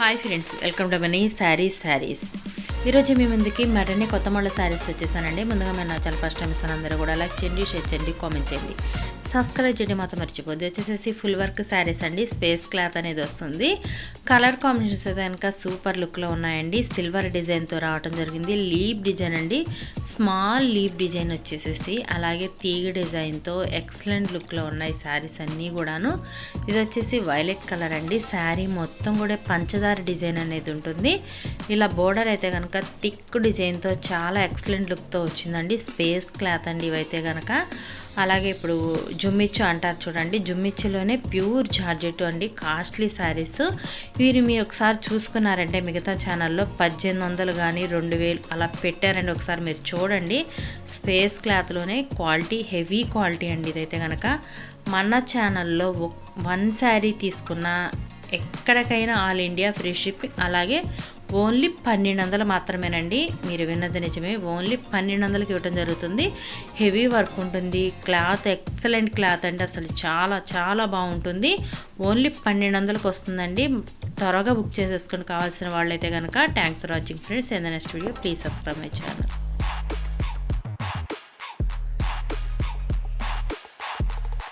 Hi friends welcome to Mani sarees sarees ఈరోజు మీ ముందుకి మరిన్ని కొత్త మళ్ళీ శారీస్ తెచ్చేసానండి. ముందుగా మీరు నా చాలా ఫస్ట్ టైం ఇస్తాను అందరూ కూడా లైక్ చేయండి షేర్ చేయండి కామెంట్ చేయండి. సబ్స్క్రైబ్ చేయండి మాత్రం మర్చిపోద్ది వచ్చేసేసి ఫుల్ వర్క్ శారీస్ అండి. స్పేస్ క్లాత్ అనేది వస్తుంది. కలర్ కాంబినేషన్స్ అయితే కనుక సూపర్ లుక్లో ఉన్నాయండి. సిల్వర్ డిజైన్తో రావడం జరిగింది. లీప్ డిజైన్ అండి. స్మాల్ లీప్ డిజైన్ వచ్చేసేసి అలాగే తీగ డిజైన్తో ఎక్సలెంట్ లుక్లో ఉన్నాయి శారీస్ అన్నీ కూడాను. ఇది వచ్చేసి వైలెట్ కలర్ అండి. శారీ మొత్తం కూడా పంచదార డిజైన్ అనేది ఉంటుంది. ఇలా బోర్డర్ అయితే కనుక థిక్ డిజైన్తో చాలా ఎక్సలెంట్ లుక్తో వచ్చిందండి. స్పేస్ క్లాత్ అండి ఇవైతే కనుక అలాగే ఇప్పుడు జుమ్మిచ్చు అంటారు చూడండి. జుమ్మిచ్చులోనే ప్యూర్ జార్జెట్ అండి. కాస్ట్లీ శారీస్. వీరు మీరు ఒకసారి చూసుకున్నారంటే మిగతా ఛానల్లో పద్దెనిమిది వందలు కానీ రెండు వేలు అలా పెట్టారండి ఒకసారి మీరు చూడండి. స్పేస్ క్లాత్లోనే క్వాలిటీ హెవీ క్వాలిటీ అండి ఇదైతే కనుక మన ఛానల్లో వన్ శారీ తీసుకున్న ఎక్కడికైనా ఆల్ ఇండియా ఫ్రీ షిప్పింగ్ అలాగే ఓన్లీ పన్నెండు వందలు మాత్రమేనండి. మీరు విన్నది నిజమే ఓన్లీ పన్నెండు వందలకి ఇవ్వడం జరుగుతుంది. హెవీ వర్క్ ఉంటుంది క్లాత్ ఎక్సలెంట్ క్లాత్ అంటే అసలు చాలా చాలా బాగుంటుంది. ఓన్లీ పన్నెండు వందలకు వస్తుందండి. త్వరగా బుక్ చేసేసుకొని కావాల్సిన వాళ్ళైతే కనుక thanks for watching friends. In the next video please subscribe my channel.